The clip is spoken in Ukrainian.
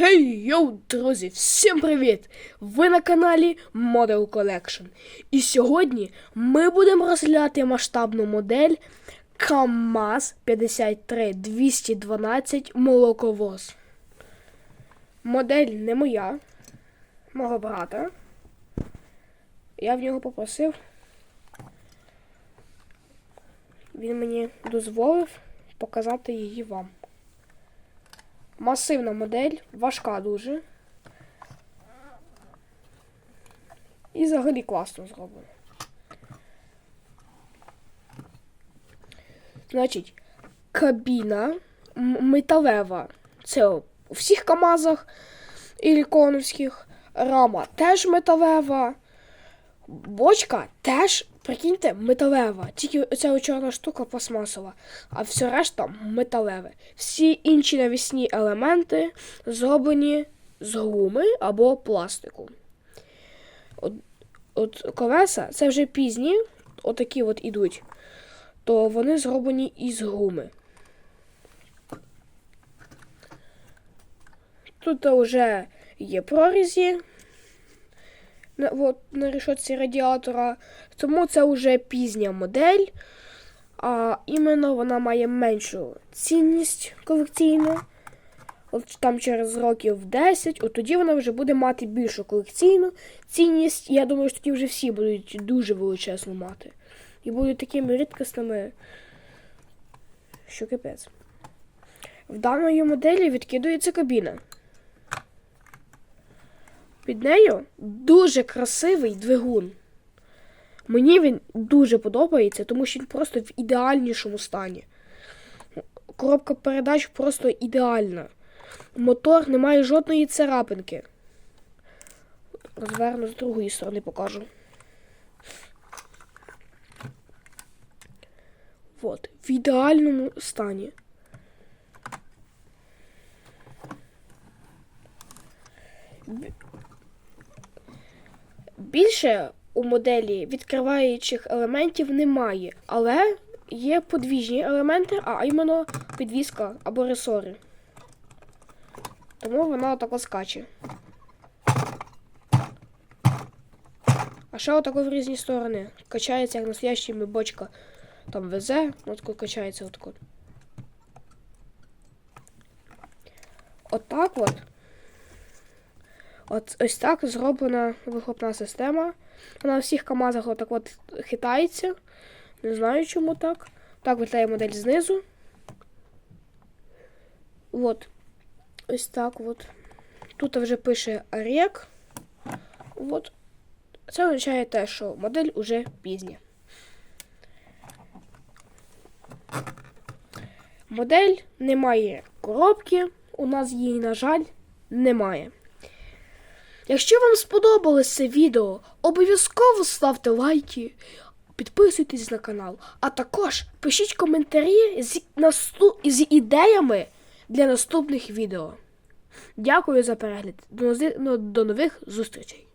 Хей, йоу, друзі, всім привіт! Ви на каналі Model Collection. І сьогодні ми будемо розглядати масштабну модель КАМАЗ 53212 молоковоз. Модель не моя, мого брата. Я в нього попросив. Він мені дозволив показати її вам. Масивна модель, важка дуже. І взагалі класно зроблено. Значить, кабіна металева. Це у всіх КАМАЗах іліконовських. Рама теж металева. Бочка теж, прикиньте, металева. Тільки оця чорна штука пластмасова, а все решта металеве. Всі інші навісні елементи зроблені з гуми або пластику. От, от колеса це вже пізні, отакі от ідуть, то вони зроблені із гуми. Тут вже є прорізі на, от, на решетці радіатора, тому це вже пізня модель, а іменно вона має меншу цінність колекційну. От там через років 10, от тоді вона вже буде мати більшу колекційну цінність. Я думаю, що тоді вже всі будуть дуже величезно мати. І будуть такими рідкісними, що капець. В даної моделі відкидується кабіна. Під нею дуже красивий двигун. Мені він дуже подобається, тому що він просто в ідеальнішому стані. Коробка передач просто ідеальна. Мотор не має жодної царапинки. Розверну з другої сторони покажу. От, в ідеальному стані. Більше у моделі відкриваючих елементів немає, але є подвіжні елементи, а іменно підвіска або ресори. Тому вона отако скаче. А ще отако в різні сторони. Качається, як настоящий бочка там везе, отако качається отако. Отак от. От ось так зроблена вихлопна система. Вона у всіх КАМАЗах отак от хитається. Не знаю, чому так. Так виглядає модель знизу. От. Ось так от. Тут вже пише рек. От. Це означає те, що модель уже пізня. Модель не має коробки. У нас її, на жаль, немає. Якщо вам сподобалось це відео, обов'язково ставте лайки, підписуйтесь на канал, а також пишіть коментарі з, насту... з ідеями для наступних відео. Дякую за перегляд. До, ну, нових зустрічей!